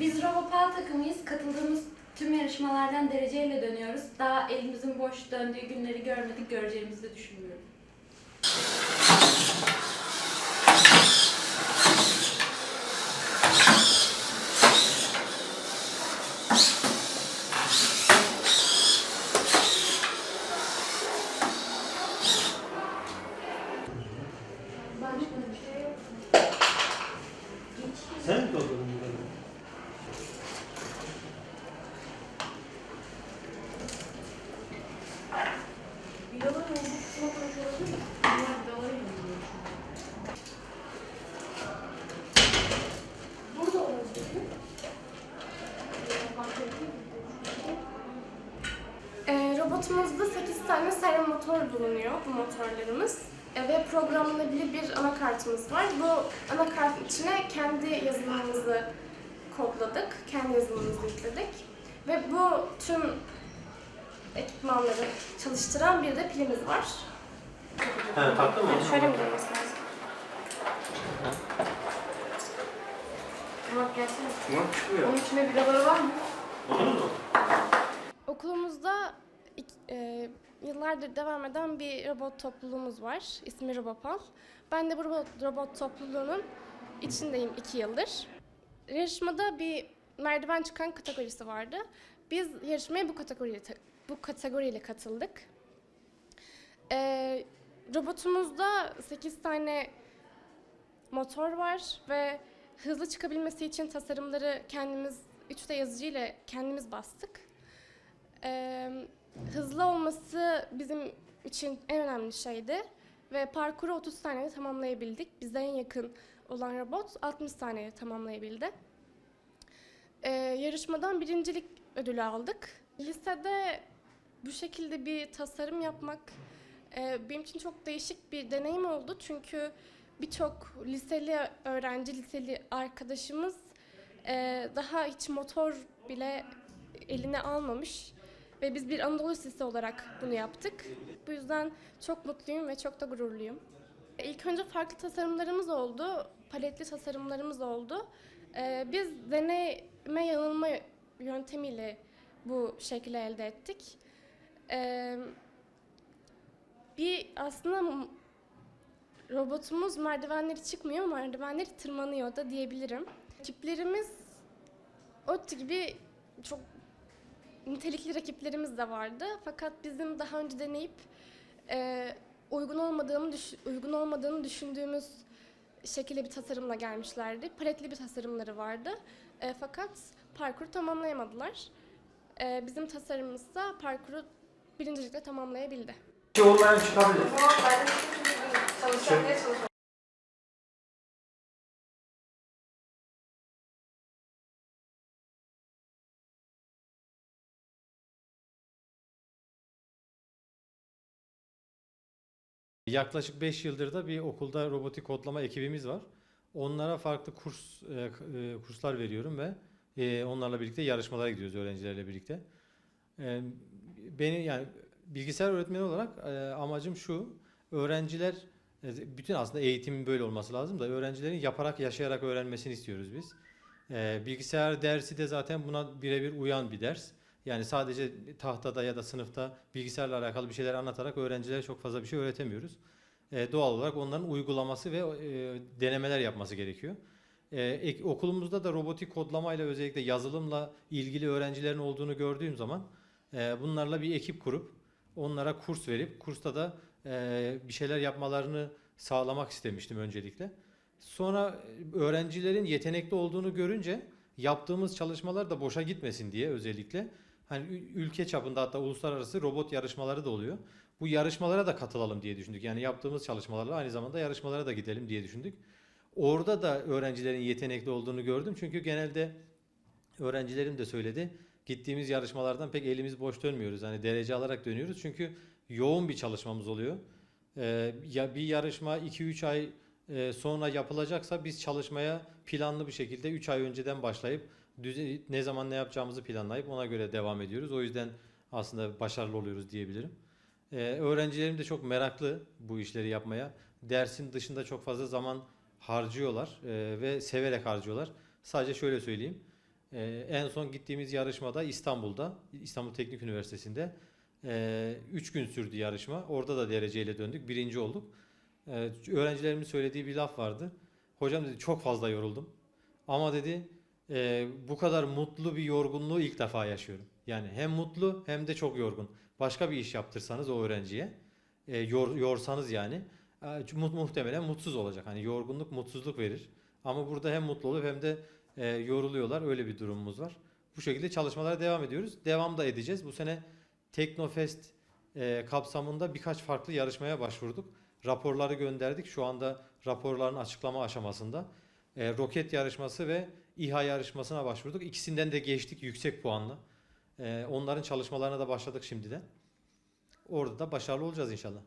Biz Robopal takımıyız. Katıldığımız tüm yarışmalardan dereceyle dönüyoruz. Daha elimizin boş döndüğü günleri görmedik, göreceğimizi de düşünmüyorum. Robotumuzda 8 tane servo motor bulunuyor bu motorlarımız. Ee, ve programlanabilir bir anakartımız var. Bu anakartın içine kendi yazılımımızı kodladık, kendi yazılımımızı yükledik. Ve bu tüm ekipmanları çalıştıran bir de pilimiz var. Ha, taktın mı? Şöyle mi durması lazım? Murat gelsene. Tamam çıkıyor. Onun içinde vidaları var mı? Olur mu? E, yıllardır devam eden bir robot topluluğumuz var. İsmi Robopal. Ben de bu robot, robot topluluğunun içindeyim iki yıldır. Yarışmada bir merdiven çıkan kategorisi vardı. Biz yarışmaya bu kategoriyle, bu kategoriyle katıldık. E, robotumuzda 8 tane motor var ve hızlı çıkabilmesi için tasarımları kendimiz 3D yazıcı ile kendimiz bastık. Ee, hızlı olması bizim için en önemli şeydi ve parkuru 30 saniyede tamamlayabildik. Bize en yakın olan robot 60 saniyede tamamlayabildi. Ee, yarışmadan birincilik ödülü aldık. Lisede bu şekilde bir tasarım yapmak e, benim için çok değişik bir deneyim oldu. Çünkü birçok liseli öğrenci, liseli arkadaşımız e, daha hiç motor bile eline almamış ve biz bir Anadolu Lisesi olarak bunu yaptık. Bu yüzden çok mutluyum ve çok da gururluyum. İlk önce farklı tasarımlarımız oldu, paletli tasarımlarımız oldu. Ee, biz deneme yanılma yöntemiyle bu şekli elde ettik. Ee, bir aslında robotumuz merdivenleri çıkmıyor, merdivenleri tırmanıyor da diyebilirim. Ekiplerimiz ODTÜ gibi çok nitelikli rakiplerimiz de vardı. Fakat bizim daha önce deneyip e, uygun olmadığını düş- uygun olmadığını düşündüğümüz şekilde bir tasarımla gelmişlerdi. Paletli bir tasarımları vardı. E, fakat parkuru tamamlayamadılar. E, bizim tasarımımız da parkuru birincilikle tamamlayabildi. Şey olmayan çıkabilir. Yaklaşık 5 yıldır da bir okulda robotik kodlama ekibimiz var. Onlara farklı kurs e, e, kurslar veriyorum ve e, onlarla birlikte yarışmalara gidiyoruz öğrencilerle birlikte. E, beni yani bilgisayar öğretmeni olarak e, amacım şu. Öğrenciler e, bütün aslında eğitimin böyle olması lazım da öğrencilerin yaparak yaşayarak öğrenmesini istiyoruz biz. E, bilgisayar dersi de zaten buna birebir uyan bir ders. Yani sadece tahtada ya da sınıfta bilgisayarla alakalı bir şeyler anlatarak öğrencilere çok fazla bir şey öğretemiyoruz. E, doğal olarak onların uygulaması ve e, denemeler yapması gerekiyor. E, okulumuzda da robotik kodlamayla özellikle yazılımla ilgili öğrencilerin olduğunu gördüğüm zaman e, bunlarla bir ekip kurup onlara kurs verip kursta da e, bir şeyler yapmalarını sağlamak istemiştim öncelikle. Sonra e, öğrencilerin yetenekli olduğunu görünce yaptığımız çalışmalar da boşa gitmesin diye özellikle hani ülke çapında hatta uluslararası robot yarışmaları da oluyor. Bu yarışmalara da katılalım diye düşündük. Yani yaptığımız çalışmalarla aynı zamanda yarışmalara da gidelim diye düşündük. Orada da öğrencilerin yetenekli olduğunu gördüm. Çünkü genelde öğrencilerim de söyledi. Gittiğimiz yarışmalardan pek elimiz boş dönmüyoruz. Hani derece alarak dönüyoruz. Çünkü yoğun bir çalışmamız oluyor. Ee, bir yarışma 2-3 ay e, sonra yapılacaksa biz çalışmaya planlı bir şekilde 3 ay önceden başlayıp düze- ne zaman ne yapacağımızı planlayıp ona göre devam ediyoruz. O yüzden aslında başarılı oluyoruz diyebilirim. Ee, öğrencilerim de çok meraklı bu işleri yapmaya. Dersin dışında çok fazla zaman harcıyorlar e, ve severek harcıyorlar. Sadece şöyle söyleyeyim. Ee, en son gittiğimiz yarışmada İstanbul'da, İstanbul Teknik Üniversitesi'nde 3 gün sürdü yarışma. Orada da dereceyle döndük. Birinci olduk. Ee, öğrencilerimin söylediği bir laf vardı. Hocam dedi çok fazla yoruldum. Ama dedi "e, bu kadar mutlu bir yorgunluğu ilk defa yaşıyorum. Yani hem mutlu hem de çok yorgun. Başka bir iş yaptırsanız o öğrenciye, e, yor, yorsanız yani e, mu- muhtemelen mutsuz olacak. Hani yorgunluk mutsuzluk verir. Ama burada hem mutlu olup hem de e, yoruluyorlar. Öyle bir durumumuz var. Bu şekilde çalışmalara devam ediyoruz. Devam da edeceğiz. Bu sene Teknofest e, kapsamında birkaç farklı yarışmaya başvurduk. Raporları gönderdik. Şu anda raporların açıklama aşamasında. E, roket yarışması ve İHA yarışmasına başvurduk. İkisinden de geçtik yüksek puanla. E, onların çalışmalarına da başladık şimdiden. Orada da başarılı olacağız inşallah.